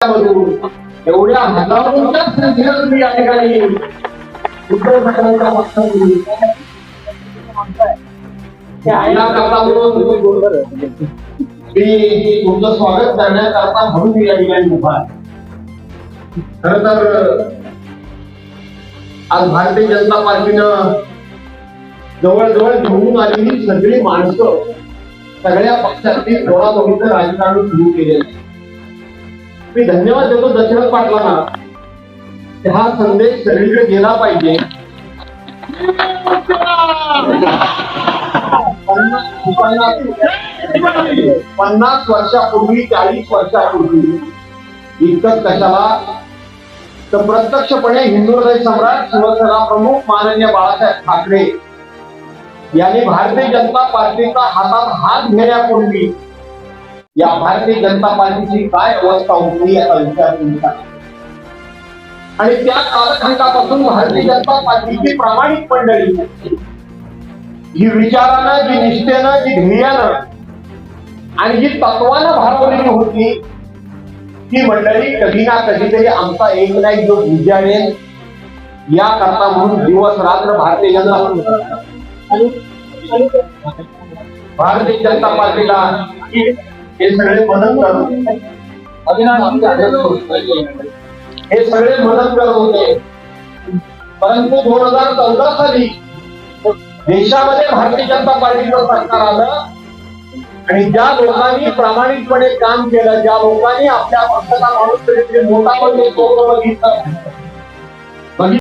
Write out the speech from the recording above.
एवढ्या या ठिकाणी उद्धव ठाकरेंच्या मी तुमचं स्वागत करण्याकरता म्हणून मी या ठिकाणी उभा खर तर आज भारतीय जनता पार्टीनं जवळजवळ घेऊन आलेली सगळी माणसं सगळ्या पक्षातली दोडादोडीचं राजकारण सुरू केलेलं आहे. मी धन्यवाद देतो दशरथ पाटलांना. हा संदेश सगळीकडे गेला पाहिजे. पन्नास पन्नास वर्षापूर्वी चाळीस वर्षापूर्वी इतकं कशाला? तर प्रत्यक्षपणे हिंदू हृदय सम्राट शिवसेना प्रमुख माननीय बाळासाहेब ठाकरे यांनी भारतीय जनता पार्टीचा हातात हात घेण्यापूर्वी या भारतीय जनता पार्टीची काय अवस्था होती याचा विचार तुम्ही. आणि त्या कालखंडापासून भारतीय जनता पार्टीची प्रामाणिक मंडळी जी विचारानं जी निष्ठेनं जी ध्येयानं आणि जी तत्वानं भारवलेली होती ती मंडळी कधी ना कधीतरी आमचा एक ना एक जो उजाडेल या करता म्हणून दिवस रात्र भारतीय जनता भारतीय जनता पार्टीला हे सगळे मदत करत हे सगळे मदत करत होते. परंतु दोन हजार चौदा साली देशामध्ये भारतीय जनता पार्टीचं सरकार आलं. आणि ज्या लोकांनी प्रामाणिकपणे काम केलं ज्या लोकांनी आपल्या पक्षाचा माणूस मोठा म्हणजे तो बघितलं.